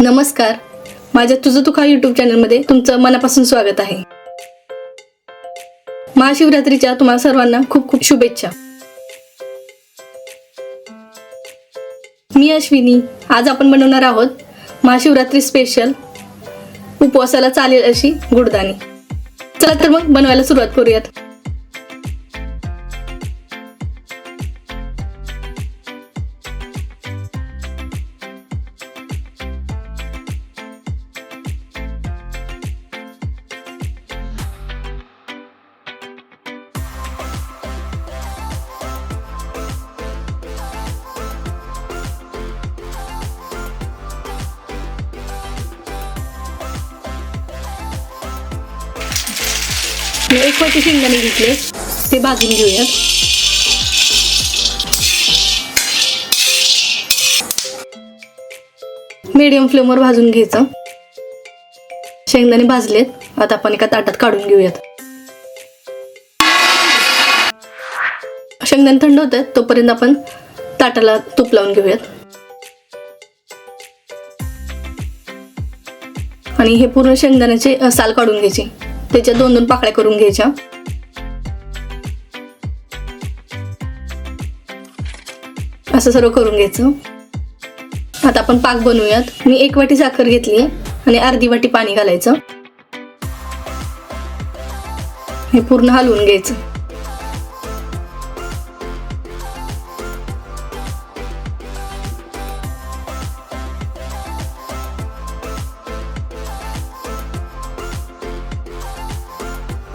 नमस्कार. माझ्या तुझं तुका युट्यूब चॅनलमध्ये तुमचं मनापासून स्वागत आहे. महाशिवरात्रीच्या तुम्हाला सर्वांना खूप खूप शुभेच्छा. मी अश्विनी. आज आपण बनवणार आहोत महाशिवरात्री स्पेशल उपवासाला चालेल अशी गुडदाणी. चला तर मग बनवायला सुरुवात करूयात. मी एक वाटी शेंगदाणे घेतले. ते भाजून घेऊयात मीडियम फ्लेमवर भाजून घ्यायचं. शेंगदाणे भाजलेत. आता आपण एका ताटात काढून घेऊयात. शेंगदाणे थंड होतात तोपर्यंत आपण ताटाला तूप लावून घेऊयात. आणि हे पूर्ण शेंगदाण्याचे साल काढून घ्यायचे. त्याच्या दोन दोन पाकळ्या करून घ्यायच्या. असं सर्व करून घ्यायचं. आता आपण पाक बनवूयात. मी एक वाटी साखर घेतली आणि अर्धी वाटी पाणी घालायचं. हे पूर्ण हलवून घ्यायचं.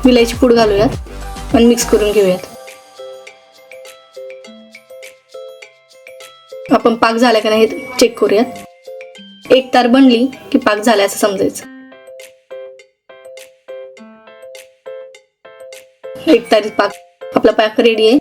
विलायची पूड घालूयात आणि मिक्स करून घेऊयात. आपण पाक झाला का नाही हे चेक करूयात. एक तार बनली की पाक झाला असं समजायचं. एक तारीत पाक आपला पाक रेडी आहे.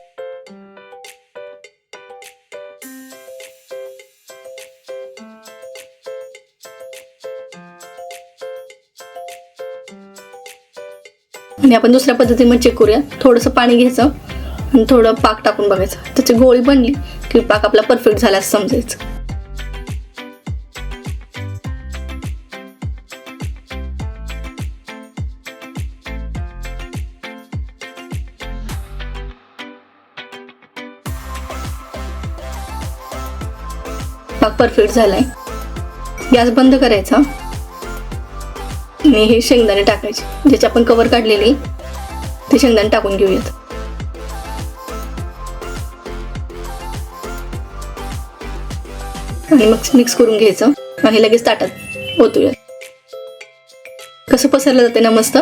आणि आपण दुसऱ्या पद्धतीने चेक करूया. थोडंसं पाणी घ्यायचं आणि थोडं पाक टाकून बघायचं. त्याची गोळी बनली की पाक आपला परफेक्ट झाला असं समजायचं. पाक परफेक्ट झालाय. गॅस बंद करायचा. आणि हे शेंगदाणे टाकायचे ज्याचे आपण कवर काढलेले ते शेंगदाणे टाकून घेऊयात. आणि मग मिक्स करून घ्यायचं आणि लगेच ताटात ओतूयात. कसं पसरलं जाते ना मस्त?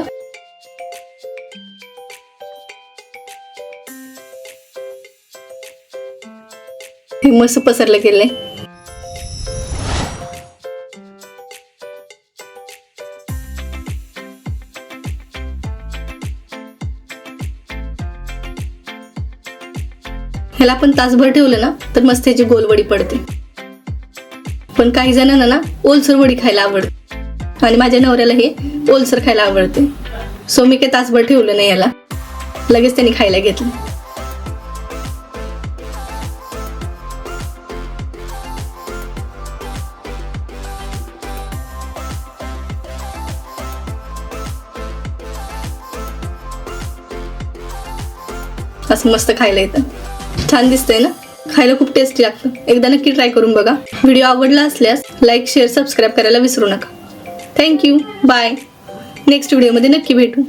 हे मस्त पसरलं गेलंय. ह्याला आपण तासभर ठेवलं ना तर मस्त ह्याची गोलवडी पडते. पण काही जणांना ना ओलसर वडी खायला आवडते. आणि माझ्या नवऱ्याला हे ओलसर खायला आवडते. सो मी काही तासभर ठेवलं नाही याला. लगेच त्यांनी खायला घेतलं. असं मस्त खायला येतं. छान दिसतंय ना? खायला खूप टेस्टी लागतं. एकदा नक्की ट्राय करून बघा. व्हिडिओ आवडला असल्यास लाईक शेअर सबस्क्राईब करायला विसरू नका. थँक्यू बाय नेक्स्ट व्हिडिओमध्ये नक्की भेटू.